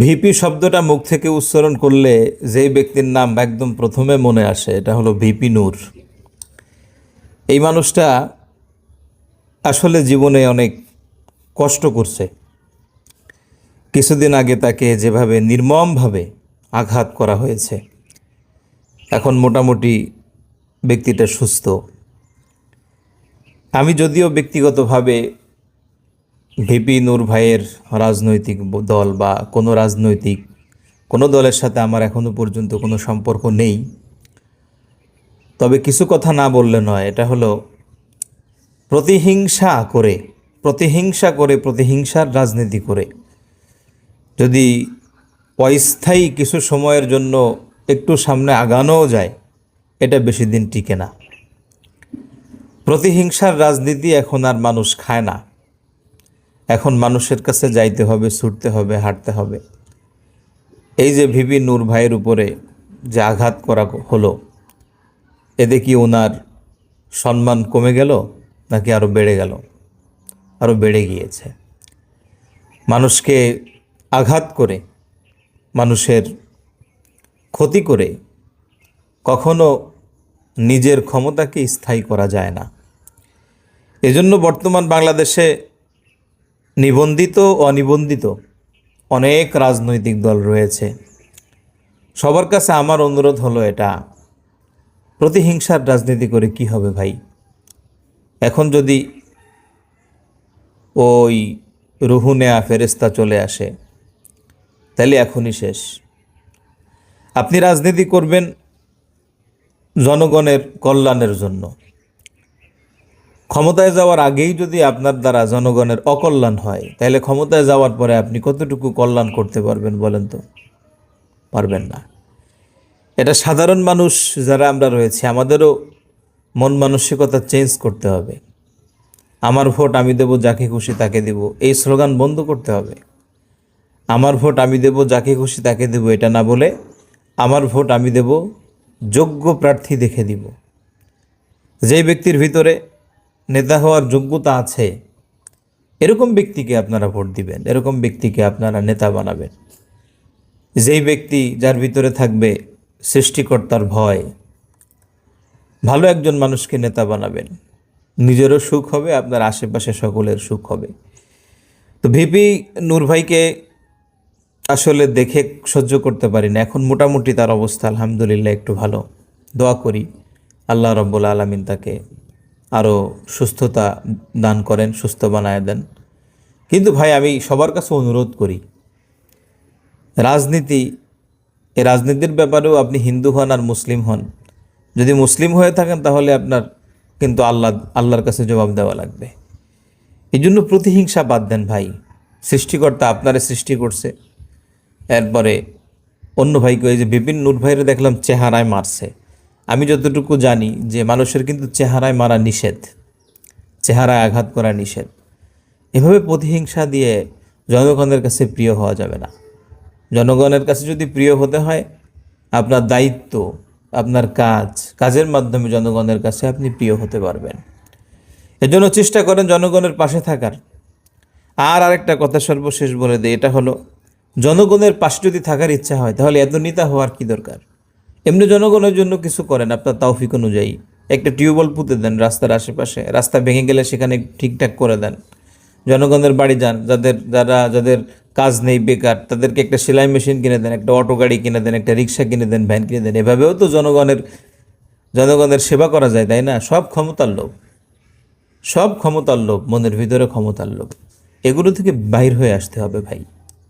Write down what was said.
VP শব্দটা মুখ থেকে উচ্চারণ করলে যেই ব্যক্তির নাম একদম প্রথমে মনে আসে, এটা হলো ভিপি নূর। এই মানুষটা আসলে জীবনে অনেক কষ্ট করছে। কিছুদিন আগে তাকে যেভাবে নির্মমভাবে আঘাত করা হয়েছে, এখন মোটামুটি ব্যক্তিটা সুস্থ। আমি যদিও ব্যক্তিগতভাবে ভিপি নূর ভাইয়ের রাজনৈতিক দল বা কোনো রাজনৈতিক, কোনো দলের সাথে আমার এখনও পর্যন্ত কোনো সম্পর্ক নেই। তবে কিছু কথা না বললে নয়, এটা হলো প্রতিহিংসা করে প্রতিহিংসা করে, প্রতিহিংসার রাজনীতি করে। যদি অস্থায়ী কিছু সময়ের জন্য একটু সামনে আগানোও যায়, এটা বেশি দিন টিকে না। প্রতিহিংসার রাজনীতি এখন আর মানুষ খায় না। এখন মানুষের কাছে যাইতে হবে, ছুটতে হবে, হাঁটতে হবে। এই যে ভিবি নূর ভাইয়ের উপরে যে আঘাত করা হলো, এতে কি ওনার সম্মান কমে গেল নাকি আরও বেড়ে গেল? আরও বেড়ে গিয়েছে। মানুষকে আঘাত করে, মানুষের ক্ষতি করে কখনো নিজের ক্ষমতাকে স্থায়ী করা যায় না। এজন্য বর্তমান বাংলাদেশে নিবন্ধিত অনিবন্ধিত অনেক রাজনৈতিক দল রয়েছে। সবার কাছে আমার অনুরোধ হলো এটা। প্রতিহিংসার রাজনীতি করে কি হবে ভাই? এখন যদি ওই রুহু নেয়া ফেরেস্তা চলে আসে, তাহলে এখনই শেষ। আপনি রাজনীতি করবেন জনগণের কল্যাণের জন্য। ক্ষমতায় যাওয়ার আগেই যদি আপনার দ্বারা জনগণের অকল্যাণ হয়, তাহলে ক্ষমতায় যাওয়ার পরে আপনি কতটুকু কল্যাণ করতে পারবেন বলেন তো? পারবেন না। এটা সাধারণ মানুষ যারা আমরা রয়েছে, আমাদেরও মন মানসিকতা চেঞ্জ করতে হবে। আমার ভোট আমি দেব, যাকে খুশি তাকে দেব, এই স্লোগান বন্ধ করতে হবে। আমার ভোট আমি দেব, যাকে খুশি তাকে দেব, এটা না বলে আমার ভোট আমি দেব, যোগ্য প্রার্থী দেখে দিব। যেই ব্যক্তির ভিতরে নেতা হওয়ার যোগ্যতা আছে। এরকম ব্যক্তিকে আপনারা ভোট দিবেন, এরকম ব্যক্তিকে আপনারা নেতা বানাবেন। যেই ব্যক্তি যার ভিতরে থাকবে সৃষ্টিকর্তার ভয়, ভালো একজন মানুষকে নেতা বানাবেন। নিজেরও সুখ হবে, আপনার আশেপাশে সকলের সুখ হবে। তো ভিপি নূর ভাইকে আসলে দেখে সহ্য করতে পারি না এখন মোটামুটি তার অবস্থা আলহামদুলিল্লাহ একটু ভালো। দোয়া করি, আল্লাহ রব্বুল আলমিন তাকে আরও সুস্থতা দান করেন, সুস্থ বানায় দেন। কিন্তু ভাই, আমি সবার কাছে অনুরোধ করি, রাজনীতি, এই রাজনীতির ব্যাপারেও আপনি হিন্দু হন আর মুসলিম হন। যদি মুসলিম হয়ে থাকেন, তাহলে আপনার কিন্তু আল্লাহ, আল্লাহর কাছে জবাব দেওয়া লাগবে। এই জন্য প্রতিহিংসা বাদ দেন ভাই। সৃষ্টিকর্তা আপনারে সৃষ্টি করছে। এরপরে অন্য ভাইকে ওই যে বিপিন নূর ভাইরে দেখলাম চেহারায় মারছে। আমি যতটুকু জানি যে মানুষের কিন্তু চেহারায় মারা নিষেধ, চেহারায় আঘাত করা নিষেধ। এভাবে প্রতিহিংসা দিয়ে জনগণের কাছে প্রিয় হওয়া যাবে না। জনগণের কাছে যদি প্রিয় হতে হয়, আপনার দায়িত্ব, আপনার কাজ, কাজের মাধ্যমে জনগণের কাছে আপনি প্রিয় হতে পারবেন। এজন্য চেষ্টা করেন জনগণের পাশে থাকার। আর আরেকটা কথা সর্বশেষ বলে দিই, এটা হলো, জনগণের পাশে যদি থাকার ইচ্ছা হয়, তাহলে এত নেতা হওয়ার কি দরকার? এমনি জনগণের জন্য কিছু করেন, আপনার তাওফিক অনুযায়ী। একটা টিউবওয়েল পুঁতে দেন রাস্তার আশেপাশে, রাস্তা ভেঙে গেলে সেখানে ঠিকঠাক করে দেন। জনগণের বাড়ি যান, যাদের, যারা, যাদের কাজ নেই বেকার, তাদেরকে একটা সেলাই মেশিন কিনে দেন, একটা অটো গাড়ি কিনে দেন, একটা রিক্সা কিনে দেন, ভ্যান কিনে দেন। এভাবেও তো জনগণের জনগণের সেবা করা যায়, তাই না? সব ক্ষমতার লোভ সব ক্ষমতার লোভ মনের ভিতরে ক্ষমতার লোভ এগুলো থেকে বাইর হয়ে আসতে হবে ভাই।